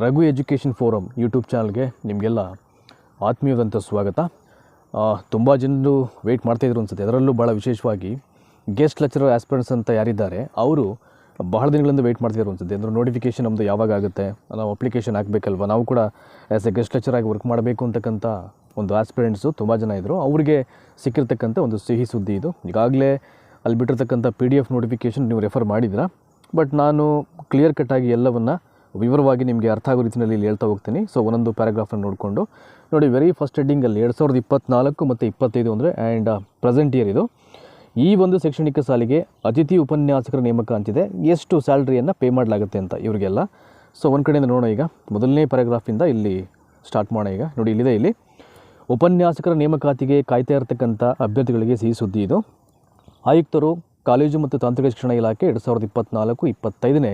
Raghu education forum YouTube ಚಾನಲ್ಗೆ ನಿಮಗೆಲ್ಲ ಆತ್ಮೀಯವಾದಂಥ ಸ್ವಾಗತ. ತುಂಬ ಜನರು ವೆಯ್ಟ್ ಮಾಡ್ತಾಯಿದ್ರು ಅನ್ಸುತ್ತೆ. ಅದರಲ್ಲೂ ಭಾಳ ವಿಶೇಷವಾಗಿ ಗೆಸ್ಟ್ ಲೆಕ್ಚರರ್ ಆಸ್ಪಿರೆಂಟ್ಸ್ ಅಂತ ಯಾರಿದ್ದಾರೆ, ಅವರು ಬಹಳ ದಿನಗಳಿಂದ ವೆಯ್ಟ್ ಮಾಡ್ತಿದ್ರು ಅನ್ಸುತ್ತೆ. ಅಂದರೆ ನೋಟಿಫಿಕೇಷನ್ ನಮ್ಮದು ಯಾವಾಗ ಆಗುತ್ತೆ, ನಾವು ಅಪ್ಲಿಕೇಶನ್ ಹಾಕಬೇಕಲ್ವ? ನಾವು ಕೂಡ ಆ್ಯಸ್ ಎ ಗೆಸ್ಟ್ ಲೆಕ್ಚರ್ ಆಗಿ ವರ್ಕ್ ಮಾಡಬೇಕು ಅಂತಕ್ಕಂಥ ಒಂದು ಆಸ್ಪಿರೆಂಟ್ಸು ತುಂಬ ಜನ ಇದ್ದರು ಅವರಿಗೆ ಸಿಕ್ಕಿರ್ತಕ್ಕಂಥ ಒಂದು ಸಿಹಿ ಸುದ್ದಿ ಇದು. ಈಗಾಗಲೇ ಅಲ್ಲಿ ಬಿಟ್ಟಿರ್ತಕ್ಕಂಥ ಪಿ ಡಿ ಎಫ್ ನೋಟಿಫಿಕೇಷನ್ ನೀವು ರೆಫರ್ ಮಾಡಿದ್ದೀರಾ? ಬಟ್ ನಾನು ಕ್ಲಿಯರ್ ಕಟ್ಟಾಗಿ ಎಲ್ಲವನ್ನು ವಿವರವಾಗಿ ನಿಮಗೆ ಅರ್ಥ ಆಗೋ ರೀತಿಯಲ್ಲಿ ಇಲ್ಲಿ ಹೇಳ್ತಾ ಹೋಗ್ತೀನಿ. ಸೊ ಒಂದೊಂದು ಪ್ಯಾರಾಗ್ರಾಫನ್ನು ನೋಡಿಕೊಂಡು. ನೋಡಿ ವೆರಿ ಫಸ್ಟ್ ಹೆಡ್ಡಿಂಗಲ್ಲಿ ಎರಡು ಸಾವಿರದ ಇಪ್ಪತ್ತ್ನಾಲ್ಕು ಮತ್ತು ಇಪ್ಪತ್ತೈದು ಅಂದರೆ ಆ್ಯಂಡ್ ಪ್ರೆಸೆಂಟ್ ಇಯರ್ ಇದು. ಈ ಒಂದು ಶೈಕ್ಷಣಿಕ ಸಾಲಿಗೆ ಅತಿಥಿ ಉಪನ್ಯಾಸಕರ ನೇಮಕ ಅಂತಿದೆ ಎಷ್ಟು ಸ್ಯಾಲ್ರಿಯನ್ನು ಪೇ ಮಾಡಲಾಗುತ್ತೆ ಅಂತ ಇವರಿಗೆಲ್ಲ. ಸೊ ಒಂದು ಕಡೆಯಿಂದ ನೋಡೋಣ ಈಗ. ಮೊದಲನೇ ಪ್ಯಾರಾಗ್ರಾಫಿಂದ ಇಲ್ಲಿ ಸ್ಟಾರ್ಟ್ ಮಾಡೋಣ ಈಗ. ನೋಡಿ, ಇಲ್ಲಿದೆ ಇಲ್ಲಿ. ಉಪನ್ಯಾಸಕರ ನೇಮಕಾತಿಗೆ ಕಾಯ್ತಾ ಇರತಕ್ಕಂಥ ಅಭ್ಯರ್ಥಿಗಳಿಗೆ ಸಿಹಿ ಸುದ್ದಿ ಇದು. ಆಯುಕ್ತರು, ಕಾಲೇಜು ಮತ್ತು ತಾಂತ್ರಿಕ ಶಿಕ್ಷಣ ಇಲಾಖೆ ಎರಡು ಸಾವಿರದ ಇಪ್ಪತ್ನಾಲ್ಕು ಇಪ್ಪತ್ತೈದನೇ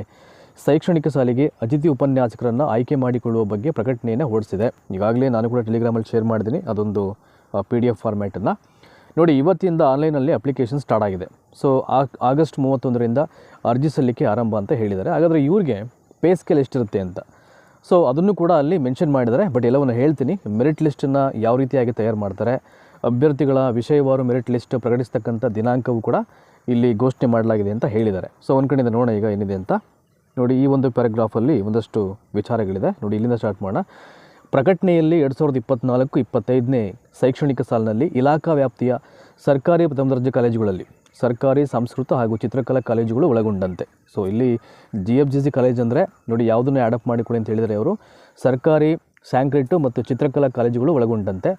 ಶೈಕ್ಷಣಿಕ ಸಾಲಿಗೆ ಅತಿಥಿ ಉಪನ್ಯಾಸಕರನ್ನು ಆಯ್ಕೆ ಮಾಡಿಕೊಳ್ಳುವ ಬಗ್ಗೆ ಪ್ರಕಟಣೆಯನ್ನು ಹೊರಡಿಸಿದೆ. ಈಗಾಗಲೇ ನಾನು ಕೂಡ ಟೆಲಿಗ್ರಾಮಲ್ಲಿ ಶೇರ್ ಮಾಡಿದ್ದೀನಿ. ಅದೊಂದು ಪಿ ಡಿ ಎಫ್ ಫಾರ್ಮ್ಯಾಟನ್ನು. ನೋಡಿ, ಇವತ್ತಿಂದ ಆನ್ಲೈನಲ್ಲಿ ಅಪ್ಲಿಕೇಶನ್ ಸ್ಟಾರ್ಟ್ ಆಗಿದೆ. ಸೊ ಆಗಸ್ಟ್ ಮೂವತ್ತೊಂದರಿಂದ ಅರ್ಜಿ ಸಲ್ಲಿಕೆ ಆರಂಭ ಅಂತ ಹೇಳಿದ್ದಾರೆ. ಹಾಗಾದರೆ ಇವ್ರಿಗೆ ಪೇ ಸ್ಕೇಲ್ ಎಷ್ಟಿರುತ್ತೆ ಅಂತ. ಸೊ, ಅದನ್ನು ಕೂಡ ಅಲ್ಲಿ ಮೆನ್ಷನ್ ಮಾಡಿದ್ದಾರೆ. ಬಟ್ ಎಲ್ಲವನ್ನು ಹೇಳ್ತೀನಿ. ಮೆರಿಟ್ ಲಿಸ್ಟನ್ನು ಯಾವ ರೀತಿಯಾಗಿ ತಯಾರು ಮಾಡ್ತಾರೆ, ಅಭ್ಯರ್ಥಿಗಳ ವಿಷಯವಾರು ಮೆರಿಟ್ ಲಿಸ್ಟ್ ಪ್ರಕಟಿಸ್ತಕ್ಕಂಥ ದಿನಾಂಕವು ಕೂಡ ಇಲ್ಲಿ ಘೋಷಣೆ ಮಾಡಲಾಗಿದೆ ಅಂತ ಹೇಳಿದ್ದಾರೆ. ಸೊ, ಒಂದು ಕಡೆಯಿಂದ ನೋಡೋಣ ಈಗ ಏನಿದೆ ಅಂತ. ನೋಡಿ, ಈ ಒಂದು ಪ್ಯಾರಾಗ್ರಾಫಲ್ಲಿ ಒಂದಷ್ಟು ವಿಚಾರಗಳಿದೆ. ನೋಡಿ, ಇಲ್ಲಿಂದ ಸ್ಟಾರ್ಟ್ ಮಾಡೋಣ. ಪ್ರಕಟಣೆಯಲ್ಲಿ ಎರಡು ಸಾವಿರದ ಇಪ್ಪತ್ನಾಲ್ಕು, ಇಪ್ಪತ್ತೈದನೇ ಶೈಕ್ಷಣಿಕ ಸಾಲಿನಲ್ಲಿ ಇಲಾಖಾ ವ್ಯಾಪ್ತಿಯ ಸರ್ಕಾರಿ ಪ್ರಥಮ ದರ್ಜೆ ಕಾಲೇಜುಗಳಲ್ಲಿ ಸರ್ಕಾರಿ, ಸಂಸ್ಕೃತ ಹಾಗೂ ಚಿತ್ರಕಲಾ ಕಾಲೇಜುಗಳು ಒಳಗೊಂಡಂತೆ. ಸೊ ಇಲ್ಲಿ G F G C college ಅಂದರೆ, ನೋಡಿ, ಯಾವುದನ್ನು ಆ್ಯಡಪ್ ಮಾಡಿಕೊಡಿ ಅಂತ ಹೇಳಿದರೆ ಅವರು, ಸರ್ಕಾರಿ ಸ್ಯಾಂಕ್ರೆಟು ಮತ್ತು ಚಿತ್ರಕಲಾ ಕಾಲೇಜುಗಳು ಒಳಗೊಂಡಂತೆ.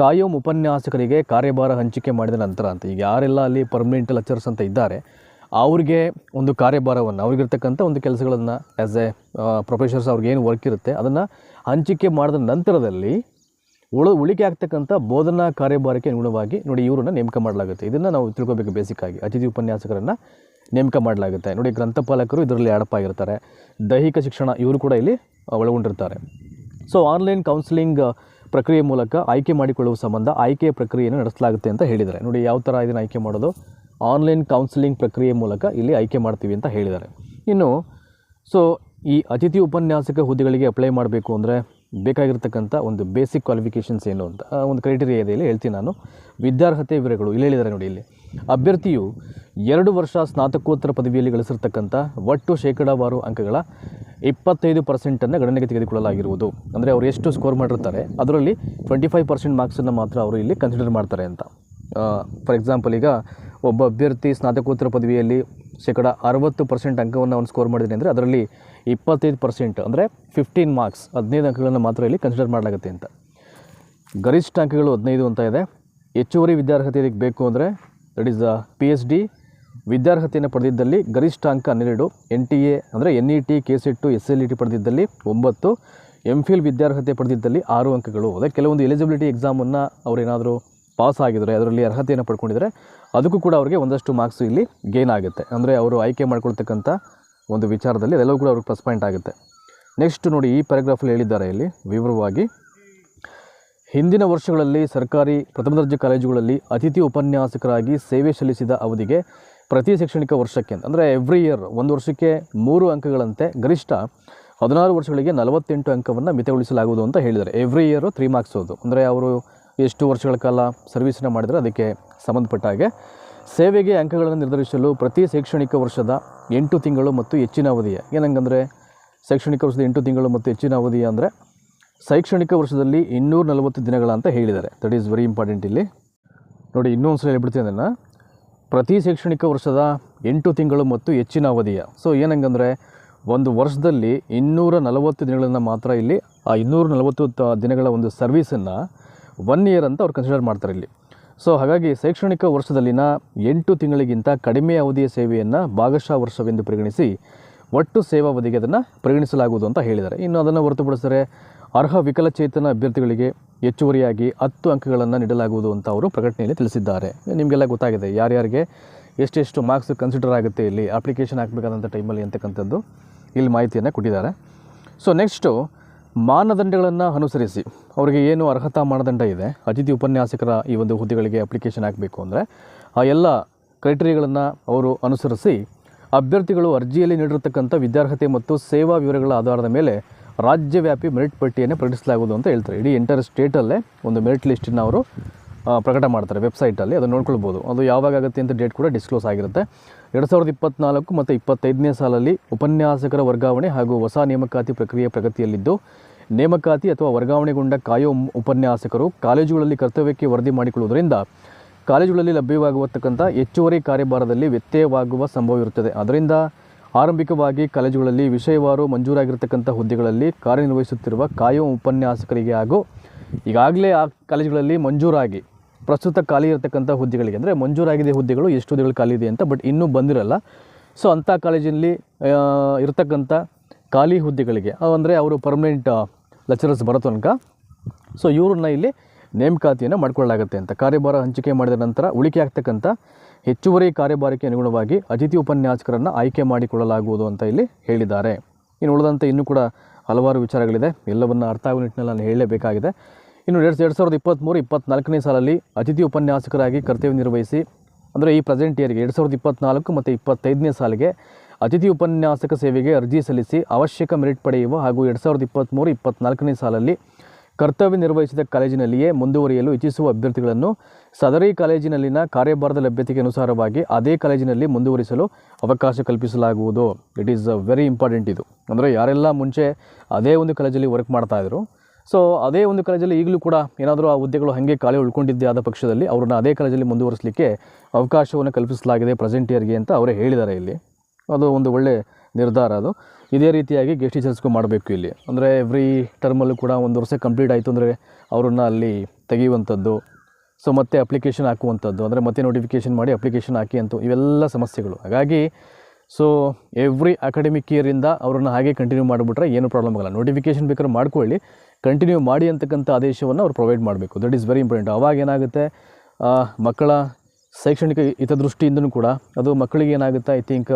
ಕಾಯಂ ಉಪನ್ಯಾಸಕರಿಗೆ ಕಾರ್ಯಭಾರ ಹಂಚಿಕೆ ಮಾಡಿದ ನಂತರ ಅಂತ. ಈಗ ಯಾರೆಲ್ಲ ಅಲ್ಲಿ ಪರ್ಮನೆಂಟ್ ಲೆಕ್ಚರ್ಸ್ ಅಂತ ಇದ್ದಾರೆ ಅವ್ರಿಗೆ ಒಂದು ಕಾರ್ಯಭಾರವನ್ನು, ಅವ್ರಿಗಿರ್ತಕ್ಕಂಥ ಒಂದು ಕೆಲಸಗಳನ್ನು ಆ್ಯಸ್ ಎ ಪ್ರೊಫೆಷರ್ಸ್ ಅವ್ರಿಗೆ ಏನು ವರ್ಕ್ ಇರುತ್ತೆ, ಅದನ್ನು ಹಂಚಿಕೆ ಮಾಡಿದ ನಂತರದಲ್ಲಿ ಉಳ, ಉಳಿಕೆ ಆಗ್ತಕ್ಕಂಥ ಬೋಧನಾ ಕಾರ್ಯಭಾರಕ್ಕೆ ಅನುಗುಣವಾಗಿ ನೋಡಿ ಇವರನ್ನು ನೇಮಕ ಮಾಡಲಾಗುತ್ತೆ. ಇದನ್ನು ನಾವು ತಿಳ್ಕೊಬೇಕು ಬೇಸಿಕ್ಕಾಗಿ ಅತಿಥಿ ಉಪನ್ಯಾಸಕರನ್ನು ನೇಮಕ ಮಾಡಲಾಗುತ್ತೆ. ನೋಡಿ ಗ್ರಂಥಪಾಲಕರು ಇದರಲ್ಲಿ ಆಗಿರ್ತಾರೆ. ದೈಹಿಕ ಶಿಕ್ಷಣ ಇವರು ಕೂಡ ಇಲ್ಲಿ ಒಳಗೊಂಡಿರ್ತಾರೆ. ಸೊ ಆನ್ಲೈನ್ ಕೌನ್ಸಿಲಿಂಗ್ ಪ್ರಕ್ರಿಯೆ ಮೂಲಕ ಆಯ್ಕೆ ಮಾಡಿಕೊಳ್ಳುವ ಸಂಬಂಧ ಆಯ್ಕೆಯ ಪ್ರಕ್ರಿಯೆಯನ್ನು ನಡೆಸಲಾಗುತ್ತೆ ಅಂತ ಹೇಳಿದರೆ ನೋಡಿ ಯಾವ ಥರ ಇದನ್ನು ಆಯ್ಕೆ ಮಾಡೋದು? ಆನ್ಲೈನ್ ಕೌನ್ಸಿಲಿಂಗ್ ಪ್ರಕ್ರಿಯೆ ಮೂಲಕ ಇಲ್ಲಿ ಆಯ್ಕೆ ಮಾಡ್ತೀವಿ ಅಂತ ಹೇಳಿದ್ದಾರೆ. ಇನ್ನು ಸೊ ಈ ಅತಿಥಿ ಉಪನ್ಯಾಸಕ ಹುದ್ದೆಗಳಿಗೆ ಅಪ್ಲೈ ಮಾಡಬೇಕು ಅಂದರೆ ಬೇಕಾಗಿರ್ತಕ್ಕಂಥ ಒಂದು ಬೇಸಿಕ್ ಕ್ವಾಲಿಫಿಕೇಷನ್ಸ್ ಏನು ಅಂತ ಒಂದು ಕ್ರೈಟೀರಿಯಾ ಇದೆ ಇಲ್ಲಿ ಹೇಳ್ತೀನಿ ನಾನು. ವಿದ್ಯಾರ್ಹತೆ ವಿವರಗಳು ಇಲ್ಲಿ ಹೇಳಿದ್ದಾರೆ ನೋಡಿ ಇಲ್ಲಿ. ಅಭ್ಯರ್ಥಿಯು ಎರಡು ವರ್ಷ ಸ್ನಾತಕೋತ್ತರ ಪದವಿಯಲ್ಲಿ ಗಳಿಸಿರ್ತಕ್ಕಂಥ ಒಟ್ಟು ಶೇಕಡಾವಾರು ಅಂಕಗಳ ಇಪ್ಪತ್ತೈದು ಪರ್ಸೆಂಟನ್ನು ಗಣನೆಗೆ ತೆಗೆದುಕೊಳ್ಳಲಾಗಿರುವುದು. ಅಂದರೆ ಅವರು ಎಷ್ಟು ಸ್ಕೋರ್ ಮಾಡಿರ್ತಾರೆ, ಅದರಲ್ಲಿ ಟ್ವೆಂಟಿ ಫೈವ್ ಪರ್ಸೆಂಟ್ ಮಾರ್ಕ್ಸನ್ನು ಮಾತ್ರ ಅವರು ಇಲ್ಲಿ ಕನ್ಸಿಡರ್ ಮಾಡ್ತಾರೆ ಅಂತ. ಫಾರ್ ಎಕ್ಸಾಂಪಲ್ ಈಗ ಒಬ್ಬ ಅಭ್ಯರ್ಥಿ ಸ್ನಾತಕೋತ್ತರ ಪದವಿಯಲ್ಲಿ ಶೇಕಡ ಅರವತ್ತು ಪರ್ಸೆಂಟ್ ಅಂಕವನ್ನು ಅವನು ಸ್ಕೋರ್ ಮಾಡಿದ್ದೀನಿ ಅಂದರೆ ಅದರಲ್ಲಿ ಇಪ್ಪತ್ತೈದು ಪರ್ಸೆಂಟ್ ಅಂದರೆ ಫಿಫ್ಟೀನ್ ಮಾರ್ಕ್ಸ್ ಹದಿನೈದು ಅಂಕಗಳನ್ನು ಮಾತ್ರ ಇಲ್ಲಿ ಕನ್ಸಿಡರ್ ಮಾಡಲಾಗುತ್ತೆ ಅಂತ. ಗರಿಷ್ಠ ಅಂಕಗಳು ಹದಿನೈದು ಅಂತ ಇದೆ. ಹೆಚ್ಚುವರಿ ವಿದ್ಯಾರ್ಹತೆ ಇದಕ್ಕೆ ಬೇಕು ಅಂದರೆ that is the P H D ವಿದ್ಯಾರ್ಹತೆಯನ್ನು ಪಡೆದಿದ್ದಲ್ಲಿ ಗರಿಷ್ಠ ಅಂಕ ಹನ್ನೆರಡು ಎನ್ ಟಿ ಎ ಅಂದರೆ N E T K SET S L E T ಪಡೆದಿದ್ದಲ್ಲಿ ಒಂಬತ್ತು ಎಂ ಫಿಲ್ ವಿದ್ಯಾರ್ಹತೆ ಪಡೆದಿದ್ದಲ್ಲಿ ಆರು ಅಂಕಗಳು. ಅದೇ ಕೆಲವೊಂದು ಎಲಿಜಿಬಿಲಿಟಿ ಎಕ್ಸಾಮನ್ನು ಅವರೇನಾದರೂ ಪಾಸ್ ಆಗಿದ್ದಾರೆ ಅದರಲ್ಲಿ ಅರ್ಹತೆಯನ್ನು ಪಡ್ಕೊಂಡಿದ್ದಾರೆ ಅದಕ್ಕೂ ಕೂಡ ಅವರಿಗೆ ಒಂದಷ್ಟು ಮಾರ್ಕ್ಸ್ ಇಲ್ಲಿ ಗೇನ್ ಆಗುತ್ತೆ. ಅಂದರೆ ಅವರು ಆಯ್ಕೆ ಮಾಡ್ಕೊಳ್ತಕ್ಕಂಥ ಒಂದು ವಿಚಾರದಲ್ಲಿ ಅದೆಲ್ಲವೂ ಕೂಡ ಅವ್ರಿಗೆ ಪ್ಲಸ್ ಪಾಯಿಂಟ್ ಆಗುತ್ತೆ. ನೆಕ್ಸ್ಟ್ ನೋಡಿ, ಈ ಪ್ಯಾರಾಗ್ರಾಫಲ್ಲಿ ಹೇಳಿದ್ದಾರೆ ಇಲ್ಲಿ ವಿವರವಾಗಿ. ಹಿಂದಿನ ವರ್ಷಗಳಲ್ಲಿ ಸರ್ಕಾರಿ ಪ್ರಥಮ ದರ್ಜೆ ಕಾಲೇಜುಗಳಲ್ಲಿ ಅತಿಥಿ ಉಪನ್ಯಾಸಕರಾಗಿ ಸೇವೆ ಸಲ್ಲಿಸಿದ ಅವಧಿಗೆ ಪ್ರತಿ ಶೈಕ್ಷಣಿಕ ವರ್ಷಕ್ಕೆ ಅಂದರೆ ಎವ್ರಿ ಇಯರ್ ಒಂದು ವರ್ಷಕ್ಕೆ ಮೂರು ಅಂಕಗಳಂತೆ ಗರಿಷ್ಠ ಹದಿನಾರು ವರ್ಷಗಳಿಗೆ ನಲವತ್ತೆಂಟು ಅಂಕವನ್ನು ಮಿತಗೊಳಿಸಲಾಗುವುದು ಅಂತ ಹೇಳಿದ್ದಾರೆ. ಎವ್ರಿ ಇಯರು ತ್ರೀ ಮಾರ್ಕ್ಸ್ ಅದು ಅಂದರೆ ಅವರು ಎಷ್ಟು ವರ್ಷಗಳ ಕಾಲ ಸರ್ವಿಸನ್ನು ಮಾಡಿದರೆ ಅದಕ್ಕೆ ಸಂಬಂಧಪಟ್ಟ ಹಾಗೆ ಸೇವೆಗೆ ಅಂಕಗಳನ್ನು ನಿರ್ಧರಿಸಲು ಪ್ರತಿ ಶೈಕ್ಷಣಿಕ ವರ್ಷದ ಎಂಟು ತಿಂಗಳು ಮತ್ತು ಹೆಚ್ಚಿನ ಅವಧಿಯ, ಏನಂಗಂದರೆ ಶೈಕ್ಷಣಿಕ ವರ್ಷದ ಎಂಟು ತಿಂಗಳು ಮತ್ತು ಹೆಚ್ಚಿನ ಅವಧಿಯ ಅಂದರೆ ಶೈಕ್ಷಣಿಕ ವರ್ಷದಲ್ಲಿ ಇನ್ನೂರ ನಲವತ್ತು ದಿನಗಳ ಅಂತ ಹೇಳಿದ್ದಾರೆ. ದಟ್ ಈಸ್ ವೆರಿ ಇಂಪಾರ್ಟೆಂಟ್ ಇಲ್ಲಿ. ನೋಡಿ ಇನ್ನೊಂದು ಸಲ ಹೇಳ್ಬಿಡ್ತೀನಿ ಅದನ್ನು. ಪ್ರತಿ ಶೈಕ್ಷಣಿಕ ವರ್ಷದ ಎಂಟು ತಿಂಗಳು ಮತ್ತು ಹೆಚ್ಚಿನ ಅವಧಿಯ ಸೊ ಏನಂಗಂದರೆ ಒಂದು ವರ್ಷದಲ್ಲಿ ಇನ್ನೂರ ನಲವತ್ತು ದಿನಗಳನ್ನು ಮಾತ್ರ ಇಲ್ಲಿ, ಆ ಇನ್ನೂರ ನಲವತ್ತು ದಿನಗಳ ಒಂದು ಸರ್ವೀಸನ್ನು ಒನ್ ಇಯರ್ ಅಂತ ಅವ್ರು ಕನ್ಸಿಡರ್ ಮಾಡ್ತಾರೆ ಇಲ್ಲಿ. ಸೊ ಹಾಗಾಗಿ ಶೈಕ್ಷಣಿಕ ವರ್ಷದಲ್ಲಿನ ಎಂಟು ತಿಂಗಳಿಗಿಂತ ಕಡಿಮೆ ಅವಧಿಯ ಸೇವೆಯನ್ನು ಭಾಗಶಃ ವರ್ಷವೆಂದು ಪರಿಗಣಿಸಿ ಒಟ್ಟು ಸೇವಾ ಅವಧಿಗೆ ಅದನ್ನು ಪರಿಗಣಿಸಲಾಗುವುದು ಅಂತ ಹೇಳಿದ್ದಾರೆ. ಇನ್ನು ಅದನ್ನು ಹೊರತುಪಡಿಸಿದರೆ ಅರ್ಹ ವಿಕಲಚೇತನ ಅಭ್ಯರ್ಥಿಗಳಿಗೆ ಹೆಚ್ಚುವರಿಯಾಗಿ ಹತ್ತು ಅಂಕಗಳನ್ನು ನೀಡಲಾಗುವುದು ಅಂತ ಅವರು ಪ್ರಕಟಣೆಯಲ್ಲಿ ತಿಳಿಸಿದ್ದಾರೆ. ನಿಮಗೆಲ್ಲ ಗೊತ್ತಾಗಿದೆ, ಯಾರ್ಯಾರಿಗೆ ಎಷ್ಟೆಷ್ಟು ಮಾರ್ಕ್ಸ್ ಕನ್ಸಿಡರ್ ಆಗುತ್ತೆ ಇಲ್ಲಿ? ಅಪ್ಲಿಕೇಶನ್ ಹಾಕಬೇಕಾದಂಥ ಟೈಮಲ್ಲಿ ಅಂತಕ್ಕಂಥದ್ದು ಇಲ್ಲಿ ಮಾಹಿತಿಯನ್ನು ಕೊಟ್ಟಿದ್ದಾರೆ. ಸೊ ನೆಕ್ಸ್ಟು ಮಾನದಂಡಗಳನ್ನು ಅನುಸರಿಸಿ ಅವರಿಗೆ ಏನು ಅರ್ಹತಾ ಮಾನದಂಡ ಇದೆ, ಅತಿಥಿ ಉಪನ್ಯಾಸಕರ ಈ ಒಂದು ಹುದ್ದೆಗಳಿಗೆ ಅಪ್ಲಿಕೇಶನ್ ಹಾಕಬೇಕು ಅಂದರೆ ಆ ಎಲ್ಲ ಕ್ರೈಟೀರಿಯಾಗಳನ್ನು ಅವರು ಅನುಸರಿಸಿ ಅಭ್ಯರ್ಥಿಗಳು ಅರ್ಜಿಯಲ್ಲಿ ನೀಡಿರತಕ್ಕಂಥ ವಿದ್ಯಾರ್ಹತೆ ಮತ್ತು ಸೇವಾ ವಿವರಗಳ ಆಧಾರದ ಮೇಲೆ ರಾಜ್ಯವ್ಯಾಪಿ ಮೆರಿಟ್ ಪಟ್ಟಿಯನ್ನು ಪ್ರಕಟಿಸಲಾಗುವುದು ಅಂತ ಹೇಳ್ತಾರೆ. ಇಡೀ ಎಂಟರ್ ಸ್ಟೇಟಲ್ಲೇ ಒಂದು ಮೆರಿಟ್ ಲಿಸ್ಟನ್ನು ಅವರು ಪ್ರಕಟ ಮಾಡ್ತಾರೆ ವೆಬ್ಸೈಟಲ್ಲಿ ಅದನ್ನು ನೋಡ್ಕೊಳ್ಬೋದು. ಅದು ಯಾವಾಗ ಆಗುತ್ತೆ ಅಂತ ಡೇಟ್ ಕೂಡ ಡಿಸ್ಕ್ಲೋಸ್ ಆಗಿರುತ್ತೆ. ಎರಡು ಸಾವಿರದ ಇಪ್ಪತ್ನಾಲ್ಕು ಮತ್ತು ಇಪ್ಪತ್ತೈದನೇ ಸಾಲಲ್ಲಿ ಉಪನ್ಯಾಸಕರ ವರ್ಗಾವಣೆ ಹಾಗೂ ಹೊಸ ನೇಮಕಾತಿ ಪ್ರಕ್ರಿಯೆ ಪ್ರಗತಿಯಲ್ಲಿದ್ದು, ನೇಮಕಾತಿ ಅಥವಾ ವರ್ಗಾವಣೆಗೊಂಡ ಕಾಯೋ ಉಪನ್ಯಾಸಕರು ಕಾಲೇಜುಗಳಲ್ಲಿ ಕರ್ತವ್ಯಕ್ಕೆ ವರದಿ ಮಾಡಿಕೊಳ್ಳುವುದರಿಂದ ಕಾಲೇಜುಗಳಲ್ಲಿ ಲಭ್ಯವಾಗುವತಕ್ಕಂಥ ಹೆಚ್ಚುವರಿ ಕಾರ್ಯಭಾರದಲ್ಲಿ ವ್ಯತ್ಯಯವಾಗುವ ಸಂಭವವಿರುತ್ತದೆ. ಅದರಿಂದ ಆರಂಭಿಕವಾಗಿ ಕಾಲೇಜುಗಳಲ್ಲಿ ವಿಷಯವಾರು ಮಂಜೂರಾಗಿರ್ತಕ್ಕಂಥ ಹುದ್ದೆಗಳಲ್ಲಿ ಕಾರ್ಯನಿರ್ವಹಿಸುತ್ತಿರುವ ಕಾಯೋ ಉಪನ್ಯಾಸಕರಿಗೆ ಹಾಗೂ ಈಗಾಗಲೇ ಆ ಕಾಲೇಜುಗಳಲ್ಲಿ ಮಂಜೂರಾಗಿ ಪ್ರಸ್ತುತ ಖಾಲಿ ಇರತಕ್ಕಂಥ ಹುದ್ದೆಗಳಿಗೆ. ಅಂದರೆ ಮಂಜೂರಾಗಿದೆ ಹುದ್ದೆಗಳು, ಎಷ್ಟು ಹುದ್ದೆಗಳು ಖಾಲಿ ಇದೆ ಅಂತ, ಬಟ್ ಇನ್ನೂ ಬಂದಿರಲ್ಲ. ಸೊ ಅಂಥ ಕಾಲೇಜಿನಲ್ಲಿ ಇರತಕ್ಕಂಥ ಖಾಲಿ ಹುದ್ದೆಗಳಿಗೆ ಅಂದರೆ ಅವರು ಪರ್ಮನೆಂಟ್ ಲೆಕ್ಚರರ್ಸ್ ಬರೋ ತನಕ ಸೊ ಇವ್ರನ್ನ ಇಲ್ಲಿ ನೇಮಕಾತಿಯನ್ನು ಮಾಡಿಕೊಳ್ಳಲಾಗುತ್ತೆ ಅಂತ. ಕಾರ್ಯಭಾರ ಹಂಚಿಕೆ ಮಾಡಿದ ನಂತರ ಉಳಿಕೆ ಆಗ್ತಕ್ಕಂಥ ಹೆಚ್ಚುವರಿ ಕಾರ್ಯಭಾರಕ್ಕೆ ಅನುಗುಣವಾಗಿ ಅತಿಥಿ ಉಪನ್ಯಾಸಕರನ್ನು ಆಯ್ಕೆ ಮಾಡಿಕೊಳ್ಳಲಾಗುವುದು ಅಂತ ಇಲ್ಲಿ ಹೇಳಿದ್ದಾರೆ. ಇನ್ನು ಉಳಿದಂತೆ ಇನ್ನೂ ಕೂಡ ಹಲವಾರು ವಿಚಾರಗಳಿದೆ. ಎಲ್ಲವನ್ನು ಅರ್ಥ ಆಗುವ ನಿಟ್ಟಿನಲ್ಲಿ ನಾನು ಹೇಳಲೇಬೇಕಾಗಿದೆ. ಇನ್ನು ಎರಡು ಎರಡು ಸಾವಿರದ ಇಪ್ಪತ್ತ್ಮೂರು ಇಪ್ಪತ್ತ್ನಾಲ್ಕನೇ ಸಾಲಲ್ಲಿ ಅತಿಥಿ ಉಪನ್ಯಾಸಕರಾಗಿ ಕರ್ತವ್ಯ ನಿರ್ವಹಿಸಿ, ಅಂದರೆ ಈ ಪ್ರೆಸೆಂಟ್ ಇಯರ್ಗೆ ಎರಡು ಸಾವಿರದ ಇಪ್ಪತ್ತ್ನಾಲ್ಕು ಮತ್ತು ಇಪ್ಪತ್ತೈದನೇ ಸಾಲಿಗೆ ಅತಿಥಿ ಉಪನ್ಯಾಸಕ ಸೇವೆಗೆ ಅರ್ಜಿ ಸಲ್ಲಿಸಿ ಅವಶ್ಯಕ ಮೆರಿಟ್ ಪಡೆಯುವ ಹಾಗೂ ಎರಡು ಸಾವಿರದ ಇಪ್ಪತ್ತ್ಮೂರು ಇಪ್ಪತ್ತ್ನಾಲ್ಕನೇ ಸಾಲಲ್ಲಿ ಕರ್ತವ್ಯ ನಿರ್ವಹಿಸಿದ ಕಾಲೇಜಿನಲ್ಲಿಯೇ ಮುಂದುವರಿಯಲು ಇಚ್ಛಿಸುವ ಅಭ್ಯರ್ಥಿಗಳನ್ನು ಸದರಿ ಕಾಲೇಜಿನಲ್ಲಿನ ಕಾರ್ಯಭಾರದ ಲಭ್ಯತೆಗೆ ಅನುಸಾರವಾಗಿ ಅದೇ ಕಾಲೇಜಿನಲ್ಲಿ ಮುಂದುವರಿಸಲು ಅವಕಾಶ ಕಲ್ಪಿಸಲಾಗುವುದು. ಇಟ್ ಈಸ್ ವೆರಿ ಇಂಪಾರ್ಟೆಂಟ್ ಇದು. ಅಂದರೆ ಯಾರೆಲ್ಲ ಮುಂಚೆ ಅದೇ ಒಂದು ಕಾಲೇಜಲ್ಲಿ ವರ್ಕ್ ಮಾಡ್ತಾಯಿದ್ರು ಸೊ ಅದೇ ಒಂದು ಕಾಲೇಜಲ್ಲಿ ಈಗಲೂ ಕೂಡ ಏನಾದರೂ ಆ ಹುದ್ದೆಗಳು ಹಾಗೆ ಖಾಲಿ ಉಳ್ಕೊಂಡಿದ್ದೆ ಆದ ಪಕ್ಷದಲ್ಲಿ ಅವ್ರನ್ನ ಅದೇ ಕಾಲೇಜಲ್ಲಿ ಮುಂದುವರಿಸಲಿಕ್ಕೆ ಅವಕಾಶವನ್ನು ಕಲ್ಪಿಸಲಾಗಿದೆ ಪ್ರೆಸೆಂಟ್ ಇಯರ್ಗೆ ಅಂತ ಅವರೇ ಹೇಳಿದ್ದಾರೆ ಇಲ್ಲಿ. ಅದು ಒಂದು ಒಳ್ಳೆ ನಿರ್ಧಾರ ಅದು. ಇದೇ ರೀತಿಯಾಗಿ ಗೆಸ್ಟ್ ಟೀಚರ್ಸ್ಗೂ ಮಾಡಬೇಕು ಇಲ್ಲಿ. ಅಂದರೆ ಎವ್ರಿ ಟರ್ಮಲ್ಲೂ ಕೂಡ ಒಂದು ವರ್ಷ ಕಂಪ್ಲೀಟ್ ಆಯಿತು ಅಂದರೆ ಅವರನ್ನು ಅಲ್ಲಿ ತೆಗೆಯುವಂಥದ್ದು. ಸೊ ಮತ್ತೆ ಅಪ್ಲಿಕೇಶನ್ ಹಾಕುವಂಥದ್ದು. ಅಂದರೆ ಮತ್ತೆ ನೋಟಿಫಿಕೇಷನ್ ಮಾಡಿ ಅಪ್ಲಿಕೇಶನ್ ಹಾಕಿ ಅಂತ ಇವೆಲ್ಲ ಸಮಸ್ಯೆಗಳು. ಹಾಗಾಗಿ ಸೊ ಎವ್ರಿ ಅಕಾಡೆಮಿಕ್ ಇಯರಿಂದ ಅವ್ರನ್ನ ಹಾಗೆ ಕಂಟಿನ್ಯೂ ಮಾಡಿಬಿಟ್ರೆ ಏನು ಪ್ರಾಬ್ಲಮ್ ಆಗಲ್ಲ. ನೋಟಿಫಿಕೇಶನ್ ಬೇಕಾದ್ರೆ ಮಾಡ್ಕೊಳ್ಳಿ. ಕಂಟಿನ್ಯೂ ಮಾಡಿ ಅಂತಕ್ಕಂಥ ಆದೇಶವನ್ನು ಅವ್ರು ಪ್ರೊವೈಡ್ ಮಾಡಬೇಕು. ದಟ್ ಈಸ್ ವೆರಿ ಇಂಪಾರ್ಟೆಂಟ್ ಅವಾಗ ಏನಾಗುತ್ತೆ? ಮಕ್ಕಳ ಶೈಕ್ಷಣಿಕ ಹಿತದೃಷ್ಟಿಯಿಂದನೂ ಕೂಡ ಅದು ಮಕ್ಕಳಿಗೆ ಏನಾಗುತ್ತೆ? ಐ ಥಿಂಕ್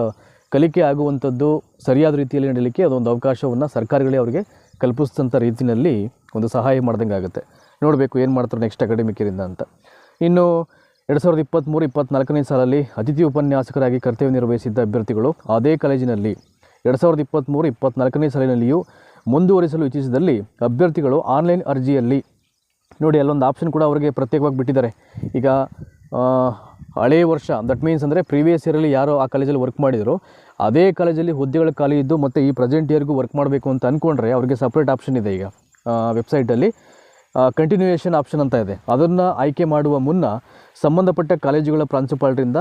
ಕಲಿಕೆ ಆಗುವಂಥದ್ದು ಸರಿಯಾದ ರೀತಿಯಲ್ಲಿ ನಡೀಲಿಕ್ಕೆ ಅದೊಂದು ಅವಕಾಶವನ್ನು ಸರ್ಕಾರಗಳೇ ಅವರಿಗೆ ಕಲ್ಪಿಸಿದಂಥ ರೀತಿಯಲ್ಲಿ ಒಂದು ಸಹಾಯ ಮಾಡ್ದಂಗೆ ಆಗುತ್ತೆ ನೋಡಬೇಕು ಏನು ಮಾಡ್ತಾರೆ ನೆಕ್ಸ್ಟ್ ಅಕಾಡೆಮಿಕ್ ಇಯರಿಂದ ಅಂತ. ಇನ್ನು ಎರಡು ಸಾವಿರದ ಇಪ್ಪತ್ತ್ಮೂರು ಇಪ್ಪತ್ತ್ನಾಲ್ಕನೇ ಸಾಲಲ್ಲಿ ಅತಿಥಿ ಉಪನ್ಯಾಸಕರಾಗಿ ಕರ್ತವ್ಯ ನಿರ್ವಹಿಸಿದ್ದ ಅಭ್ಯರ್ಥಿಗಳು ಅದೇ ಕಾಲೇಜಿನಲ್ಲಿ. ಎರಡು ಸಾವಿರದ ಇಪ್ಪತ್ತ್ಮೂರು ಇಪ್ಪತ್ತ್ನಾಲ್ಕನೇ ಸಾಲಿನಲ್ಲಿಯೂ ಮುಂದುವರಿಸಲು ಇಚ್ಛಿಸಿದಲ್ಲಿ ಅಭ್ಯರ್ಥಿಗಳು ಆನ್ಲೈನ್ ಅರ್ಜಿಯಲ್ಲಿ. ನೋಡಿ ಅಲ್ಲೊಂದು ಆಪ್ಷನ್ ಕೂಡ ಅವರಿಗೆ ಪ್ರತ್ಯೇಕವಾಗಿ ಬಿಟ್ಟಿದ್ದಾರೆ. ಈಗ ಆ, ಹಳೆಯ ವರ್ಷ ದಟ್ ಮೀನ್ಸ್ ಅಂದರೆ ಪ್ರೀವಿಯಸ್ ಇಯರಲ್ಲಿ ಯಾರೋ ಆ ಕಾಲೇಜಲ್ಲಿ ವರ್ಕ್ ಮಾಡಿದ್ರು. ಅದೇ ಕಾಲೇಜಲ್ಲಿ ಹುದ್ದೆಗಳು ಖಾಲಿ ಇದ್ದು ಮತ್ತು ಈ ಪ್ರೆಸೆಂಟ್ ಇಯರ್ಗೂ ವರ್ಕ್ ಮಾಡಬೇಕು ಅಂತ ಅಂದ್ಕೊಂಡ್ರೆ ಅವರಿಗೆ ಸಪ್ರೇಟ್ ಆಪ್ಷನ್ ಇದೆ ಈಗ ವೆಬ್ಸೈಟಲ್ಲಿ ಕಂಟಿನ್ಯೂಯೇಷನ್ ಆಪ್ಷನ್ ಅಂತ ಇದೆ. ಅದನ್ನು ಆಯ್ಕೆ ಮಾಡುವ ಮುನ್ನ ಸಂಬಂಧಪಟ್ಟ ಕಾಲೇಜುಗಳ ಪ್ರಾಂಶುಪಾಲರಿಂದ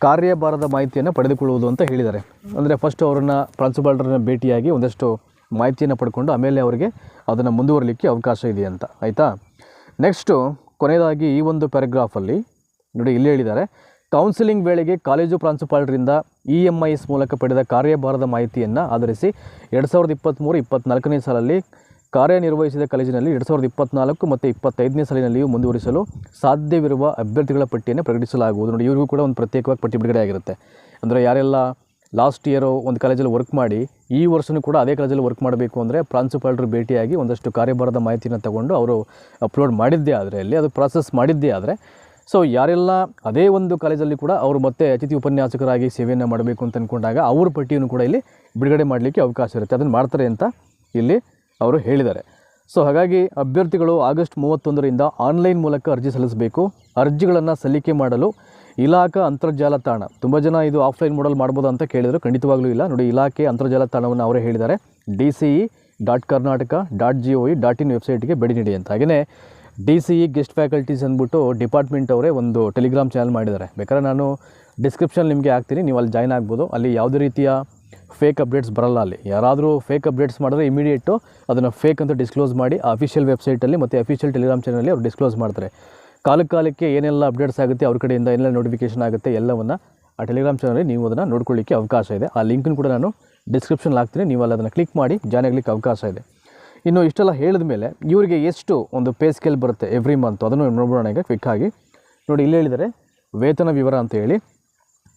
ಕಾರ್ಯಭಾರದ ಮಾಹಿತಿಯನ್ನು ಪಡೆದುಕೊಳ್ಳುವುದು ಅಂತ ಹೇಳಿದ್ದಾರೆ. ಅಂದರೆ ಫಸ್ಟ್ ಅವರನ್ನು ಪ್ರಾಂಶುಪಾಲರನ್ನು ಭೇಟಿಯಾಗಿ ಒಂದಷ್ಟು ಮಾಹಿತಿಯನ್ನು ಪಡ್ಕೊಂಡು ಆಮೇಲೆ ಅವರಿಗೆ ಅದನ್ನು ಮುಂದುವರಲಿಕ್ಕೆ ಅವಕಾಶ ಇದೆ ಅಂತ. ಆಯಿತಾ? ನೆಕ್ಸ್ಟು ಕೊನೆಯದಾಗಿ ಈ ಒಂದು ಪ್ಯಾರಾಗ್ರಾಫಲ್ಲಿ ನೋಡಿ ಇಲ್ಲಿ ಹೇಳಿದ್ದಾರೆ. ಕೌನ್ಸಿಲಿಂಗ್ ವೇಳೆಗೆ ಕಾಲೇಜು ಪ್ರಾಂಶುಪಾಲರಿಂದ ಇ ಎಂ ಐ ಎಸ್ ಮೂಲಕ ಪಡೆದ ಕಾರ್ಯಭಾರದ ಮಾಹಿತಿಯನ್ನು ಆಧರಿಸಿ ಎರಡು ಸಾವಿರದ ಇಪ್ಪತ್ತ್ಮೂರು ಇಪ್ಪತ್ತ್ನಾಲ್ಕನೇ ಸಾಲಲ್ಲಿ ಕಾರ್ಯನಿರ್ವಹಿಸಿದ ಕಾಲೇಜಿನಲ್ಲಿ ಎರಡು ಸಾವಿರದ ಇಪ್ಪತ್ನಾಲ್ಕು ಮತ್ತು ಇಪ್ಪತ್ತೈದನೇ ಸಾಲಿನಲ್ಲಿಯೂ ಮುಂದುವರಿಸಲು ಸಾಧ್ಯವಿರುವ ಅಭ್ಯರ್ಥಿಗಳ ಪಟ್ಟಿಯನ್ನು ಪ್ರಕಟಿಸಲಾಗುವುದು. ನೋಡಿ, ಇವರಿಗೂ ಕೂಡ ಒಂದು ಪ್ರತ್ಯೇಕವಾಗಿ ಪಟ್ಟಿ ಬಿಡುಗಡೆ ಆಗಿರುತ್ತೆ. ಅಂದರೆ ಯಾರೆಲ್ಲ ಲಾಸ್ಟ್ ಇಯರು ಒಂದು ಕಾಲೇಜಲ್ಲಿ ವರ್ಕ್ ಮಾಡಿ, ಈ ವರ್ಷವೂ ಕೂಡ ಅದೇ ಕಾಲೇಜಲ್ಲಿ ವರ್ಕ್ ಮಾಡಬೇಕು ಅಂದರೆ ಪ್ರಾಂಶುಪಾಲರು ಭೇಟಿಯಾಗಿ ಒಂದಷ್ಟು ಕಾರ್ಯಭಾರದ ಮಾಹಿತಿಯನ್ನು ತಗೊಂಡು ಅವರು ಅಪ್ಲೋಡ್ ಮಾಡಿದ್ದೇ ಆದರೆ, ಅಲ್ಲಿ ಅದು ಪ್ರಾಸೆಸ್ ಮಾಡಿದ್ದೇ ಆದರೆ ಸೊ ಯಾರೆಲ್ಲ ಅದೇ ಒಂದು ಕಾಲೇಜಲ್ಲಿ ಕೂಡ ಅವರು ಮತ್ತೆ ಅತಿಥಿ ಉಪನ್ಯಾಸಕರಾಗಿ ಸೇವೆಯನ್ನು ಮಾಡಬೇಕು ಅಂತ ಅಂದ್ಕೊಂಡಾಗ ಅವ್ರ ಪಟ್ಟಿಯನ್ನು ಕೂಡ ಇಲ್ಲಿ ಬಿಡುಗಡೆ ಮಾಡಲಿಕ್ಕೆ ಅವಕಾಶ ಇರುತ್ತೆ. ಅದನ್ನು ಮಾಡ್ತಾರೆ ಅಂತ ಇಲ್ಲಿ ಅವರು ಹೇಳಿದ್ದಾರೆ. ಸೊ, ಹಾಗಾಗಿ ಅಭ್ಯರ್ಥಿಗಳು ಆಗಸ್ಟ್ ಮೂವತ್ತೊಂದರಿಂದ ಆನ್ಲೈನ್ ಮೂಲಕ ಅರ್ಜಿ ಸಲ್ಲಿಸಬೇಕು. ಅರ್ಜಿಗಳನ್ನು ಸಲ್ಲಿಕೆ ಮಾಡಲು ಇಲಾಖಾ ಅಂತರ್ಜಾಲ ತಾಣ. ತುಂಬ ಜನ ಇದು ಆಫ್ಲೈನ್ ಮೋಡಲ್ ಮಾಡ್ಬೋದು ಅಂತ ಕೇಳಿದರು. ಖಂಡಿತವಾಗ್ಲೂ ಇಲ್ಲ. ನೋಡಿ, ಇಲಾಖೆ ಅಂತರ್ಜಾಲ ತಾಣವನ್ನು ಅವರೇ ಹೇಳಿದ್ದಾರೆ. D C E dot Karnataka dot G O E dot in ವೆಬ್ಸೈಟ್ಗೆ ಭೇಟಿ ನೀಡಿ ಅಂತ. ಹಾಗೆಯೇ D C E guest faculties ಅಂದ್ಬಿಟ್ಟು ಡಿಪಾರ್ಟ್ಮೆಂಟ್ ಅವರೇ ಒಂದು ಟೆಲಿಗ್ರಾಮ್ ಚಾನಲ್ ಮಾಡಿದ್ದಾರೆ. ಬೇಕಾದ್ರೆ ನಾನು ಡಿಸ್ಕ್ರಿಪ್ಷನ್ ನಿಮಗೆ ಹಾಕ್ತೀನಿ. ನೀವು ಅಲ್ಲಿ ಜಾಯ್ನ್ ಆಗ್ಬೋದು. ಅಲ್ಲಿ ಯಾವುದೇ ರೀತಿಯ ಫೇಕ್ ಅಪ್ಡೇಟ್ಸ್ ಬರಲ್ಲ ಅಲ್ಲಿ. ಯಾರಾದರೂ ಫೇಕ್ ಅಪ್ಡೇಟ್ಸ್ ಮಾಡಿದ್ರೆ ಇಮಿಡಿಯೇಟು ಅದನ್ನು ಫೇಕ್ ಅಂತ ಡಿಸ್ಕ್ಲೋಸ್ ಮಾಡಿ ಅಫಿಷಿಯಲ್ ವೆಬ್ಸೈಟಲ್ಲಿ ಮತ್ತು ಅಫಿಷಿಯಲ್ ಟೆಲಿಗ್ರಾಮ್ ಚಾನಲಲ್ಲಿ ಅವ್ರು ಡಿಸ್ಕ್ಲೋಸ್ ಮಾಡ್ತಾರೆ. ಕಾಲಕ್ಕೆ ಕಾಲಕ್ಕೆ ಏನೆಲ್ಲ ಅಪ್ಡೇಟ್ಸ್ ಆಗುತ್ತೆ ಅವ್ರ ಕಡೆಯಿಂದ, ಏನೆಲ್ಲ ನೋಟಿಫಿಕೇಷನ್ ಆಗುತ್ತೆ ಎಲ್ಲವನ್ನು ಆ ಟೆಲಿಗ್ರಾಮ್ ಚಾನಲಲ್ಲಿ ನೀವು ಅದನ್ನು ನೋಡ್ಕೊಳ್ಳಿಕ್ಕೆ ಅವಕಾಶ ಇದೆ. ಆ ಲಿಂಕನ್ನು ಕೂಡ ನಾನು ಡಿಸ್ಕ್ರಿಪ್ಷನ್ ಹಾಕ್ತೀನಿ. ನೀವು ಅಲ್ಲಿ ಅದನ್ನು ಕ್ಲಿಕ್ ಮಾಡಿ ಜಾಯ್ನ್ ಆಗಲಿಕ್ಕೆ ಅವಕಾಶ ಇದೆ. ಇನ್ನು ಇಷ್ಟೆಲ್ಲ ಹೇಳಿದ ಮೇಲೆ ಇವರಿಗೆ ಎಷ್ಟು ಒಂದು ಪೇ ಸ್ಕೇಲ್ ಬರುತ್ತೆ ಎವ್ರಿ ಮಂತ್ ಅದನ್ನು ನೋಡ್ಬೋಣ ಈಗ ಕ್ವಿಕ್ಕಾಗಿ ನೋಡಿ, ಇಲ್ಲಿ ಹೇಳಿದರೆ ವೇತನ ವಿವರ ಅಂತ ಹೇಳಿ.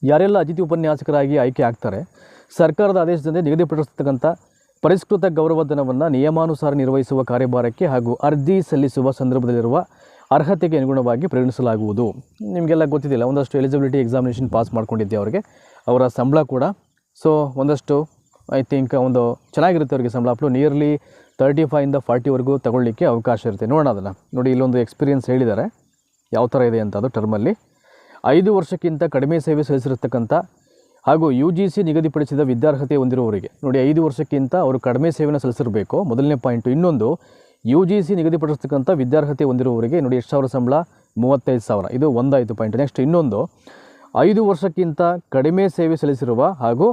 ಯಾರೆಲ್ಲ ಅತಿಥಿ ಉಪನ್ಯಾಸಕರಾಗಿ ಆಯ್ಕೆ ಆಗ್ತಾರೆ ಸರ್ಕಾರದ ಆದೇಶದಂತೆ ನಿಗದಿಪಡಿಸತಕ್ಕಂಥ ಪರಿಷ್ಕೃತ ಗೌರವಧನವನ್ನು ನಿಯಮಾನುಸಾರ ನಿರ್ವಹಿಸುವ ಕಾರ್ಯಭಾರಕ್ಕೆ ಹಾಗೂ ಅರ್ಜಿ ಸಲ್ಲಿಸುವ ಸಂದರ್ಭದಲ್ಲಿರುವ ಅರ್ಹತೆಗೆ ಅನುಗುಣವಾಗಿ ಪರಿಗಣಿಸಲಾಗುವುದು. ನಿಮಗೆಲ್ಲ ಗೊತ್ತಿದ್ದಿಲ್ಲ, ಒಂದಷ್ಟು ಎಲಿಜಿಬಿಲಿಟಿ ಎಕ್ಸಾಮಿನೇಷನ್ ಪಾಸ್ ಮಾಡ್ಕೊಂಡಿದ್ದೆ ಅವರಿಗೆ. ಅವರ ಸಂಬಳ ಕೂಡ. ಸೊ ಒಂದಷ್ಟು ಐ ಥಿಂಕ್ ಒಂದು ಚೆನ್ನಾಗಿರುತ್ತೆ ಅವರಿಗೆ ಸಂಬಳ. ಅಪ್ಲು ನಿಯರ್ಲಿ ತರ್ಟಿ ಫೈವಿಂದ ಫಾರ್ಟಿವರೆಗೂ ತಗೊಳ್ಳಿಕ್ಕೆ ಅವಕಾಶ ಇರುತ್ತೆ. ನೋಡೋಣ ಅದನ್ನು. ನೋಡಿ, ಇಲ್ಲೊಂದು ಎಕ್ಸ್ಪೀರಿಯನ್ಸ್ ಹೇಳಿದ್ದಾರೆ. ಯಾವ ಥರ ಇದೆ ಅಂತ ಅದು ಟರ್ಮಲ್ಲಿ ಐದು ವರ್ಷಕ್ಕಿಂತ ಕಡಿಮೆ ಸೇವೆ ಸಲ್ಲಿಸಿರತಕ್ಕಂಥ ಹಾಗೂ ಯು ಜಿ ಸಿ ನಿಗದಿಪಡಿಸಿದ ವಿದ್ಯಾರ್ಹತೆ ಹೊಂದಿರುವವರಿಗೆ. ನೋಡಿ, ಐದು ವರ್ಷಕ್ಕಿಂತ ಅವರು ಕಡಿಮೆ ಸೇವೆಯನ್ನು ಸಲ್ಲಿಸಿರಬೇಕು. ಮೊದಲನೇ ಪಾಯಿಂಟು. ಇನ್ನೊಂದು ಯು ಜಿ ಸಿ ನಿಗದಿಪಡಿಸ್ತಕ್ಕಂಥ ವಿದ್ಯಾರ್ಹತೆ ಹೊಂದಿರುವವರಿಗೆ ನೋಡಿ, ಎಷ್ಟು ಸಾವಿರ ಸಂಬಳ? ಮೂವತ್ತೈದು ಸಾವಿರ. ಇದು ಒಂದಾಯಿತು ಪಾಯಿಂಟ್. ನೆಕ್ಸ್ಟ್, ಇನ್ನೊಂದು, ಐದು ವರ್ಷಕ್ಕಿಂತ ಕಡಿಮೆ ಸೇವೆ ಸಲ್ಲಿಸಿರುವ ಹಾಗೂ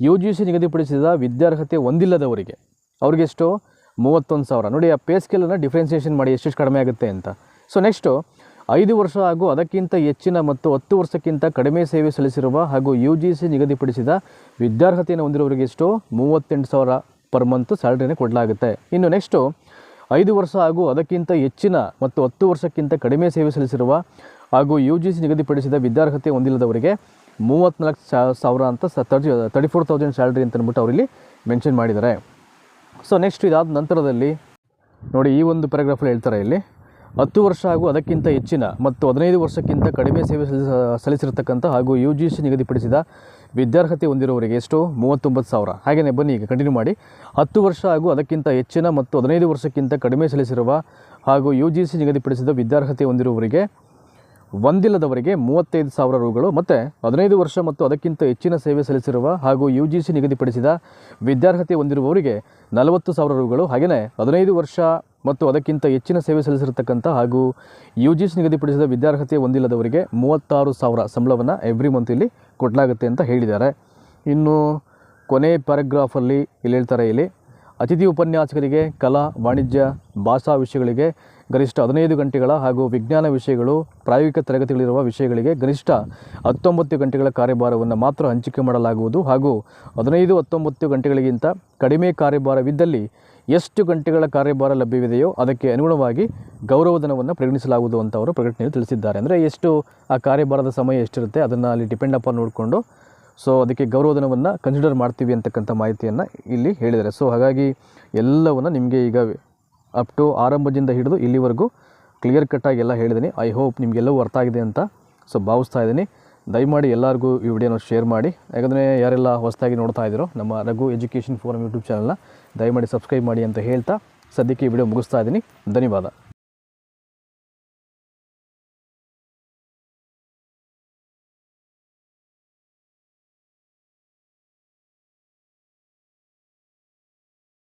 ಯು ಜಿ ಸಿ ನಿಗದಿಪಡಿಸಿದ ವಿದ್ಯಾರ್ಹತೆ ಹೊಂದಿಲ್ಲದವರಿಗೆ ಅವ್ರಿಗೆ ಎಷ್ಟು? ಮೂವತ್ತೊಂದು ಸಾವಿರ. ನೋಡಿ, ಆ ಪೇ ಸ್ಕೇಲನ್ನು ಡಿಫ್ರೆನ್ಸಿಯೇಷನ್ ಮಾಡಿ ಎಷ್ಟೆಷ್ಟು ಕಡಿಮೆ ಆಗುತ್ತೆ ಅಂತ. ಸೊ ನೆಕ್ಸ್ಟು ಐದು ವರ್ಷ ಹಾಗೂ ಅದಕ್ಕಿಂತ ಹೆಚ್ಚಿನ ಮತ್ತು ಹತ್ತು ವರ್ಷಕ್ಕಿಂತ ಕಡಿಮೆ ಸೇವೆ ಸಲ್ಲಿಸಿರುವ ಹಾಗೂ ಯು ಜಿ ಸಿ ನಿಗದಿಪಡಿಸಿದ ವಿದ್ಯಾರ್ಹತೆಯನ್ನು ಹೊಂದಿರುವವರಿಗೆ ಎಷ್ಟು? ಮೂವತ್ತೆಂಟು ಸಾವಿರ ಪರ್ ಮಂತ್ ಸ್ಯಾಲ್ರಿನೇ ಕೊಡಲಾಗುತ್ತೆ. ಇನ್ನು ನೆಕ್ಸ್ಟು ಐದು ವರ್ಷ ಹಾಗೂ ಅದಕ್ಕಿಂತ ಹೆಚ್ಚಿನ ಮತ್ತು ಹತ್ತು ವರ್ಷಕ್ಕಿಂತ ಕಡಿಮೆ ಸೇವೆ ಸಲ್ಲಿಸಿರುವ ಹಾಗೂ ಯು ಜಿ ಸಿ ನಿಗದಿಪಡಿಸಿದ ವಿದ್ಯಾರ್ಹತೆ ಹೊಂದಿಲ್ಲದವರಿಗೆ ಮೂವತ್ತ್ನಾಲ್ಕು ಸಾವಿರ ಅಂತ ಸ, thirty thirty four thousand salary ಅಂತ ಅಂದ್ಬಿಟ್ಟು ಅವರಿಲ್ಲಿ ಮೆನ್ಷನ್ ಮಾಡಿದ್ದಾರೆ. ಸೊ ನೆಕ್ಸ್ಟ್ ಇದಾದ ನಂತರದಲ್ಲಿ ನೋಡಿ ಈ ಒಂದು ಪ್ಯಾರಾಗ್ರಾಫಲ್ಲಿ ಹೇಳ್ತಾರೆ ಇಲ್ಲಿ. ಹತ್ತು ವರ್ಷ ಹಾಗೂ ಅದಕ್ಕಿಂತ ಹೆಚ್ಚಿನ ಮತ್ತು ಹದಿನೈದು ವರ್ಷಕ್ಕಿಂತ ಕಡಿಮೆ ಸೇವೆ ಸಲ್ಲಿಸ, ಸಲ್ಲಿಸಿರ್ತಕ್ಕಂಥ ಹಾಗೂ ಯು ಜಿ ಸಿ ನಿಗದಿಪಡಿಸಿದ ವಿದ್ಯಾರ್ಹತೆ ಹೊಂದಿರುವವರಿಗೆ ಎಷ್ಟು? ಮೂವತ್ತೊಂಬತ್ತು ಸಾವಿರ. ಹಾಗೆಯೇ ಬನ್ನಿ ಈಗ ಕಂಟಿನ್ಯೂ ಮಾಡಿ. ಹತ್ತು ವರ್ಷ ಹಾಗೂ ಅದಕ್ಕಿಂತ ಹೆಚ್ಚಿನ ಮತ್ತು ಹದಿನೈದು ವರ್ಷಕ್ಕಿಂತ ಕಡಿಮೆ ಸಲ್ಲಿಸಿರುವ ಹಾಗೂ ಯು ಜಿ ಸಿ ನಿಗದಿಪಡಿಸಿದ ವಿದ್ಯಾರ್ಹತೆ ಹೊಂದಿರುವವರಿಗೆ ಒಂದಿಲ್ಲದವರಿಗೆ ಮೂವತ್ತೈದು ಸಾವಿರ ರುಗಳು ಮತ್ತು ಹದಿನೈದು ವರ್ಷ ಮತ್ತು ಅದಕ್ಕಿಂತ ಹೆಚ್ಚಿನ ಸೇವೆ ಸಲ್ಲಿಸಿರುವ ಹಾಗೂ ಯು ಜಿ ಸಿ ನಿಗದಿಪಡಿಸಿದ ವಿದ್ಯಾರ್ಹತೆ ಹೊಂದಿರುವವರಿಗೆ ನಲವತ್ತು ಸಾವಿರ ರುಗಳು. ಹಾಗೆಯೇ ಹದಿನೈದು ವರ್ಷ ಮತ್ತು ಅದಕ್ಕಿಂತ ಹೆಚ್ಚಿನ ಸೇವೆ ಸಲ್ಲಿಸಿರತಕ್ಕಂಥ ಹಾಗೂ ಯು ಜಿ ಸಿ ನಿಗದಿಪಡಿಸಿದ ವಿದ್ಯಾರ್ಹತೆ ಹೊಂದಿಲ್ಲದವರಿಗೆ ಮೂವತ್ತಾರು ಸಾವಿರ ಸಂಬಳವನ್ನು ಎವ್ರಿ ಮಂತ್ ಇಲ್ಲಿ ಕೊಡಲಾಗುತ್ತೆ ಅಂತ ಹೇಳಿದ್ದಾರೆ. ಇನ್ನು ಕೊನೆ ಪ್ಯಾರಾಗ್ರಾಫಲ್ಲಿ ಇಲ್ಲಿ ಹೇಳ್ತಾರೆ ಇಲ್ಲಿ, ಅತಿಥಿ ಉಪನ್ಯಾಸಕರಿಗೆ, ಕಲಾ, ವಾಣಿಜ್ಯ, ಭಾಷಾ ವಿಷಯಗಳಿಗೆ ಗರಿಷ್ಠ ಹದಿನೈದು ಗಂಟೆಗಳ ಹಾಗೂ ವಿಜ್ಞಾನ ವಿಷಯಗಳು, ಪ್ರಾಯೋಗಿಕ ತರಗತಿಗಳಿರುವ ವಿಷಯಗಳಿಗೆ ಗರಿಷ್ಠ ಹತ್ತೊಂಬತ್ತು ಗಂಟೆಗಳ ಕಾರ್ಯಭಾರವನ್ನು ಮಾತ್ರ ಹಂಚಿಕೆ ಮಾಡಲಾಗುವುದು ಹಾಗೂ ಹದಿನೈದು ಹತ್ತೊಂಬತ್ತು ಗಂಟೆಗಳಿಗಿಂತ ಕಡಿಮೆ ಕಾರ್ಯಭಾರವಿದ್ದಲ್ಲಿ ಎಷ್ಟು ಗಂಟೆಗಳ ಕಾರ್ಯಭಾರ ಲಭ್ಯವಿದೆಯೋ ಅದಕ್ಕೆ ಅನುಗುಣವಾಗಿ ಗೌರವಧನವನ್ನು ಪರಿಗಣಿಸಲಾಗುವುದು ಅಂತ ಅವರು ಪ್ರಕಟಣೆಯಲ್ಲಿ ತಿಳಿಸಿದ್ದಾರೆ. ಅಂದರೆ ಎಷ್ಟು ಆ ಕಾರ್ಯಭಾರದ ಸಮಯ ಎಷ್ಟಿರುತ್ತೆ ಅದನ್ನು ಅಲ್ಲಿ ಡಿಪೆಂಡ್ ಅಪಾನ್ ನೋಡಿಕೊಂಡು ಸೊ ಅದಕ್ಕೆ ಗೌರವಧನವನ್ನು ಕನ್ಸಿಡರ್ ಮಾಡ್ತೀವಿ ಅಂತಕ್ಕಂಥ ಮಾಹಿತಿಯನ್ನು ಇಲ್ಲಿ ಹೇಳಿದ್ದಾರೆ. ಸೊ ಹಾಗಾಗಿ ಎಲ್ಲವನ್ನು ನಿಮಗೆ ಈಗ ಅಪ್ ಟು ಆರಂಭದಿಂದ ಹಿಡಿದು ಇಲ್ಲಿವರೆಗೂ ಕ್ಲಿಯರ್ ಕಟ್ಟಾಗಿ ಎಲ್ಲ ಹೇಳಿದ್ದೀನಿ. ಐ ಹೋಪ್ ನಿಮಗೆಲ್ಲವೂ ಅರ್ಥ ಆಗಿದೆ ಅಂತ ಸೊ ಭಾವಿಸ್ತಾ ಇದ್ದೀನಿ. ದಯಮಾಡಿ ಎಲ್ಲರಿಗೂ ಈ ವಿಡಿಯೋನ ಶೇರ್ ಮಾಡಿ. ಯಾಕಂದರೆ ಯಾರೆಲ್ಲ ಹೊಸದಾಗಿ ನೋಡ್ತಾ ಇದ್ದೀರೋ, ನಮ್ಮ ರಘು ಎಜುಕೇಷನ್ ಫೋರಮ್ ಯೂಟ್ಯೂಬ್ ಚಾನಲ್ನ ದಯಮಾಡಿ ಸಬ್ಸ್ಕ್ರೈಬ್ ಮಾಡಿ ಅಂತ ಹೇಳ್ತಾ ಸದ್ಯಕ್ಕೆ ಈ ವಿಡಿಯೋ ಮುಗಿಸ್ತಾ ಇದ್ದೀನಿ. ಧನ್ಯವಾದ.